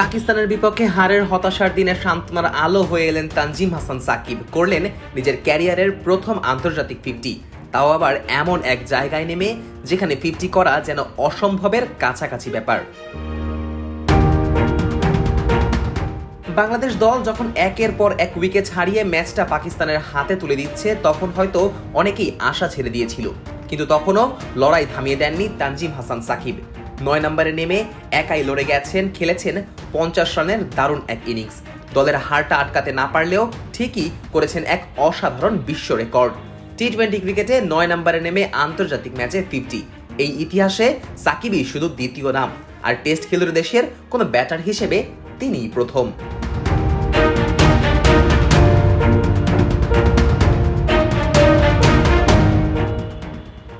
পাকিস্তানের বিপক্ষে হারের হতাশার দিনে সান্ত্বনার আলো হয়ে এলেন তানজিম হাসান সাকিব। করলেন নিজের ক্যারিয়ারের প্রথম আন্তর্জাতিক ফিফটি। তাও আবার এমন এক জায়গায় নেমে যেখানে ফিফটি করা যেন অসম্ভবের কাছাকাছি ব্যাপার। বাংলাদেশ দল যখন একের পর এক উইকেট হারিয়ে ম্যাচটা পাকিস্তানের হাতে তুলে দিচ্ছে, তখন হয়তো অনেকেই আশা ছেড়ে দিয়েছিল। কিন্তু তখনও লড়াই থামিয়ে দেননি তানজিম হাসান সাকিব। নয় নম্বরে নেমে একাই লড়ে গেছেন, খেলেছেন পঞ্চাশ রানের দারুণ এক ইনিংস। দলের হারটা আটকাতে না পারলেও ঠিকই করেছেন এক অসাধারণ বিশ্ব রেকর্ড। টি টোয়েন্টি ক্রিকেটে নয় নম্বরে নেমে আন্তর্জাতিক ম্যাচে ফিফটি। এই ইতিহাসে সাকিবই শুধু দ্বিতীয় নাম, আর টেস্ট খেলুড়ে দেশের কোনো ব্যাটার হিসেবে তিনিই প্রথম।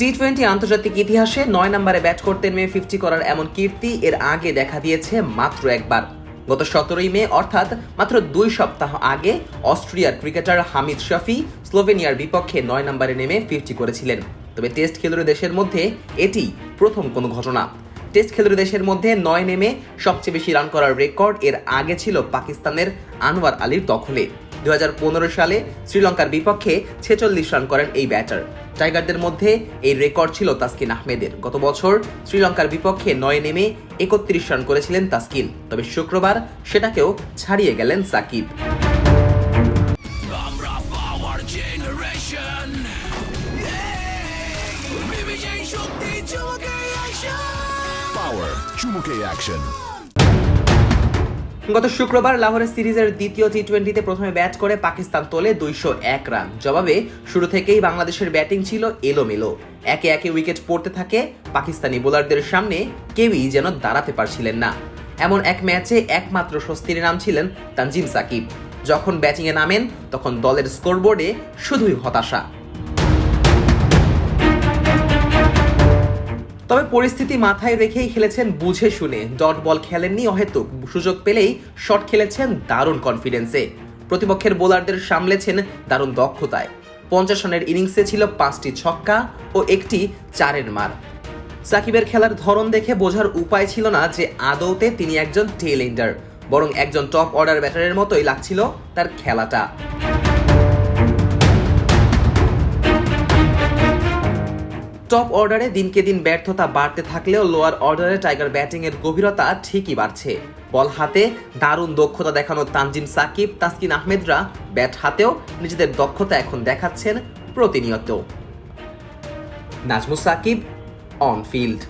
টি টোয়েন্টি আন্তর্জাতিক ইতিহাসে নয় নম্বরে ব্যাট করতে নেমে ফিফটি করার এমন কীর্তি এর আগে দেখা দিয়েছে মাত্র একবার। গত সতেরোই মে, অর্থাৎ মাত্র দুই সপ্তাহ আগে, অস্ট্রিয়ার ক্রিকেটার হামিদ শফি স্লোভেনিয়ার বিপক্ষে নয় নম্বরে নেমে ফিফটি করেছিলেন। তবে টেস্ট খেলুড়ে দেশের মধ্যে এটি প্রথম কোনো ঘটনা। টেস্ট খেলুড়ে দেশের মধ্যে নয় নেমে সবচেয়ে বেশি রান করার রেকর্ড এর আগে ছিল পাকিস্তানের আনোয়ার আলীর দখলে। দু হাজার পনেরো সালে শ্রীলঙ্কার বিপক্ষে ছেচল্লিশ রান করেন এই ব্যাটার। টাইগারদের মধ্যে এই রেকর্ড ছিল তাসকিন আহমেদের। গত বছর শ্রীলঙ্কার বিপক্ষে নয় নেমে একত্রিশ রান করেছিলেন তাসকিন। তবে শুক্রবার সেটাকেও ছাড়িয়ে গেলেন সাকিব। Power চুমুকে অ্যাকশন গত শুক্রবার লাহোরের সিরিজের দ্বিতীয় টি টোয়েন্টিতে প্রথমে ব্যাট করে পাকিস্তান তোলে দুইশো এক রান। জবাবে শুরু থেকেই বাংলাদেশের ব্যাটিং ছিল এলোমেলো। একে একে উইকেট পড়তে থাকে পাকিস্তানি বোলারদের সামনে, কেউই যেন দাঁড়াতে পারছিলেন না। এমন এক ম্যাচে একমাত্র স্বস্তির নাম ছিলেন তানজিম সাকিব। যখন ব্যাটিংয়ে নামেন, তখন দলের স্কোরবোর্ডে শুধুই হতাশা। তবে পরিস্থিতি মাথায় রেখেই খেলেছেন বুঝে শুনে। ডট বল খেলেননি অহেতুক। সুযোগ পেলেই শট খেলেছেন দারুণ কনফিডেন্সে প্রতিপক্ষের বোলারদের সামলেছেন দারুণ দক্ষতায়। পঞ্চাশ রানের ইনিংসে ছিল পাঁচটি ছক্কা ও একটি চারের মার। সাকিবের খেলার ধরন দেখে বোঝার উপায় ছিল না যে আদৌতে তিনি একজন টেল এন্ডার বরং একজন টপ অর্ডার ব্যাটারের মতোই লাগছিল তার খেলাটা। টপ অর্ডারে দিনকে দিন ব্যর্থতা বাড়তে থাকলেও লোয়ার অর্ডারে টাইগার ব্যাটিংয়ের গভীরতা ঠিকই বাড়ছে। বল হাতে, দারুণ দক্ষতা দেখানো তানজিম সাকিব, তাসকিন আহমেদরা ব্যাট হাতেও নিজেদের দক্ষতা এখন দেখাচ্ছেন প্রতিনিয়ত। নাজমু সাকিব অন ফিল্ড